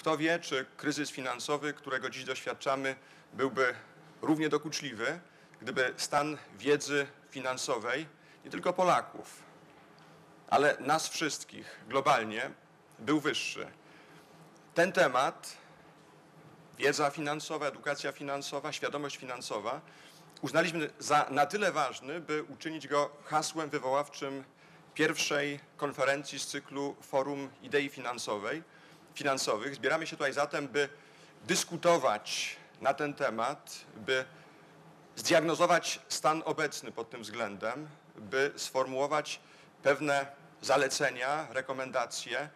kto wie, czy kryzys finansowy, którego dziś doświadczamy, byłby równie dokuczliwy, gdyby stan wiedzy finansowej nie tylko Polaków, ale nas wszystkich globalnie był wyższy. Ten temat, wiedza finansowa, edukacja finansowa, świadomość finansowa, uznaliśmy za na tyle ważny, by uczynić go hasłem wywoławczym pierwszej konferencji z cyklu Forum Idei Finansowej, Finansowych. Zbieramy się tutaj zatem, by dyskutować na ten temat, by zdiagnozować stan obecny pod tym względem, by sformułować pewne zalecenia, rekomendacje,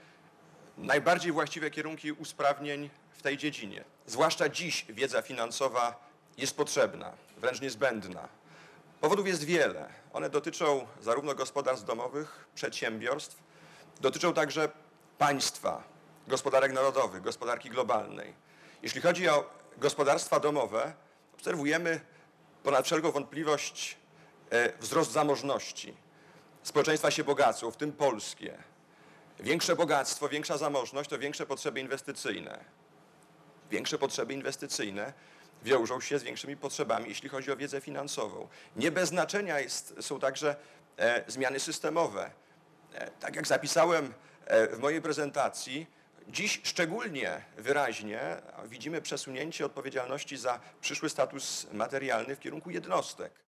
najbardziej właściwe kierunki usprawnień w tej dziedzinie. Zwłaszcza dziś wiedza finansowa jest potrzebna, wręcz niezbędna. Powodów jest wiele. One dotyczą zarówno gospodarstw domowych, przedsiębiorstw, dotyczą także państwa, gospodarek narodowych, gospodarki globalnej. Jeśli chodzi o gospodarstwa domowe, obserwujemy ponad wszelką wątpliwość e, wzrost zamożności. Społeczeństwa się bogacą, w tym polskie. Większe bogactwo, większa zamożność to większe potrzeby inwestycyjne. Większe potrzeby inwestycyjne wiążą się z większymi potrzebami, jeśli chodzi o wiedzę finansową. Nie bez znaczenia jest, są także e, zmiany systemowe. E, tak jak zapisałem e, w mojej prezentacji, dziś szczególnie wyraźnie widzimy przesunięcie odpowiedzialności za przyszły status materialny w kierunku jednostek.